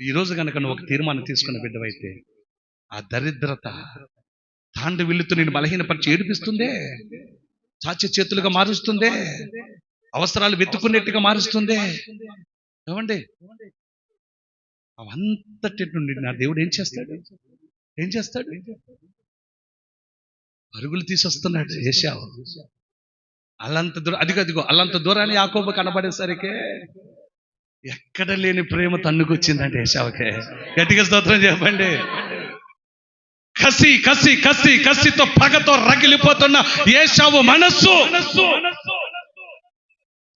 ఈరోజు కనుక నువ్వు ఒక తీర్మానం తీసుకున్న బిడ్డవైతే ఆ దరిద్రత తాండు విల్లుతూ నేను బలహీనపరిచి ఏడిపిస్తుందే? చాచి చేతులుగా మారుస్తుందే? అవసరాలు వెతుక్కునేట్టుగా మారుస్తుందే? ఏమండి? అవంతటి నుండి నా దేవుడు ఏం చేస్తాడు? ఏం చేస్తాడు? పరుగులు తీసొస్తున్నాడు ఏషావు అల్లంత దూరం అదిగో అదిగో అల్లంత దూరాన్ని యాకోబు కనబడేసరికి ఎక్కడ లేని ప్రేమ తన్నుకొచ్చిందండి ఏషావుకే గట్టిగా స్తోత్రం చెప్పండి. కసి కసి కసి కసితో పగతో రగిలిపోతున్న ఏషావు మనస్సు.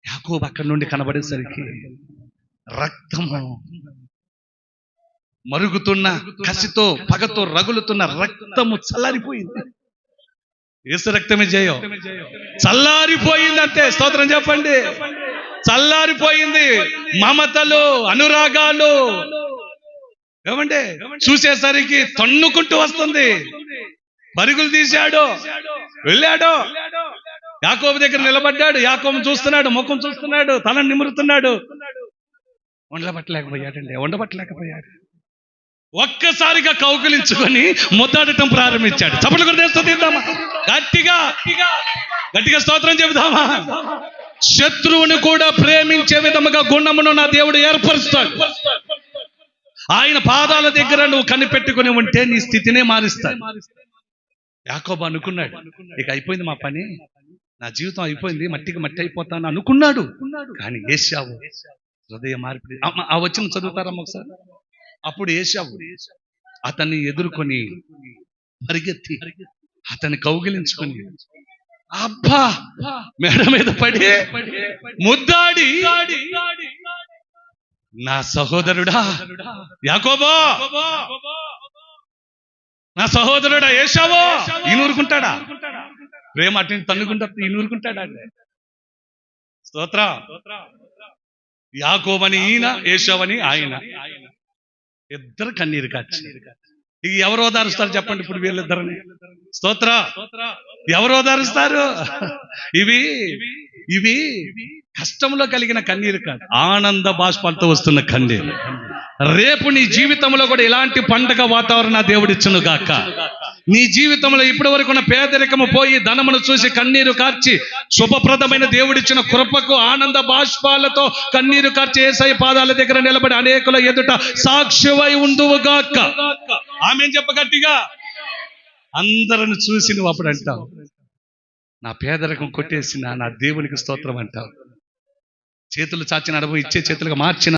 యాకోబు అక్కడి నుండి కనబడేసరికి రక్తము మరుగుతున్న కసితో పగతో రగులుతున్న రక్తము చల్లారిపోయింది. ఏసు రక్తమే జయం. చల్లారిపోయిందంటే స్తోత్రం చెప్పండి. చల్లారిపోయింది. మమతలు అనురాగాలు. ఏమంటే చూసేసరికి తన్నుకుంటూ వస్తుంది. పరుగులు తీశాడు. వెళ్ళాడు. యాకోబు దగ్గర నిలబడ్డాడు. యాకోబు చూస్తున్నాడు. ముఖం చూస్తున్నాడు. తల నిమురుతున్నాడు. వండబట్టలేకపోయాడండి వండబట్టలేకపోయాడు ఒక్కసారిగా కౌకులించుకొని ముద్దాడటం ప్రారంభించాడు. చప్పట్లు కూడా తీద్దామా? గట్టిగా. గట్టిగా స్తోత్రం చెబుదామా? శత్రువుని కూడా ప్రేమించే విధముగా గుణమును నా దేవుడు ఏర్పరుస్తాడు. ఆయన పాదాల దగ్గర నువ్వు కనిపెట్టుకుని ఉంటే నీ స్థితినే మారుస్తాడు. యాకోబ అనుకున్నాడు ఇక అయిపోయింది మా పని. నా జీవితం అయిపోయింది మట్టికి మట్టి అయిపోతాను అనుకున్నాడు. కానీ ఏసావు హృదయ మార్పిడి. ఆ వచ్చిన చదువుతారమ్మ ఒకసారి అప్పుడు ఏసావు అతన్ని ఎదుర్కొని పరిగెత్తి అతన్ని కౌగిలించుకొని అబ్బా! మేడ మీద పడి ముద్దాడి! నా సహోదరుడా! యాకోబా! నా సహోదరుడా ఏసావో ఈయన ఊరుకుంటాడా? ప్రేమ అటు తన్నుకుంటా ఈయన ఊరుకుంటాడా? స్తోత్ర! యాకోబని ఈయన ఏసావని ఆయన. ఇద్దరు కన్నీరు కాచి. ఇక ఎవరు ఓదారుస్తారు చెప్పండి ఇప్పుడు వీళ్ళిద్దరిని. స్తోత్ర! ఎవరు ఓదారుస్తారు? ఇవి ఇవి కష్టంలో కలిగిన కన్నీరు కాదు. ఆనంద బాష్పాలతో వస్తున్న కన్నీరు. రేపు నీ జీవితంలో కూడా ఇలాంటి పండగ వాతావరణ దేవుడిచ్చును గాక. నీ జీవితంలో ఇప్పటి వరకు ఉన్న పేదరికము పోయి ధనమును చూసి కన్నీరు కార్చి శుభప్రదమైన దేవుడిచ్చిన కృపకు ఆనంద బాష్పాలతో కన్నీరు కార్చి ఏసై పాదాల దగ్గర నిలబడి అనేకుల ఎదుట సాక్షివై ఉందువుగాక ఆమె చెప్పగట్టిగా అందరిని చూసి నువ్వు అప్పుడు అంటావు. నా పేదరికం కొట్టేసిన నా దేవునికి స్తోత్రం అంటావు. చేతులు చాచిన అడవు ఇచ్చే చేతులుగా మార్చిన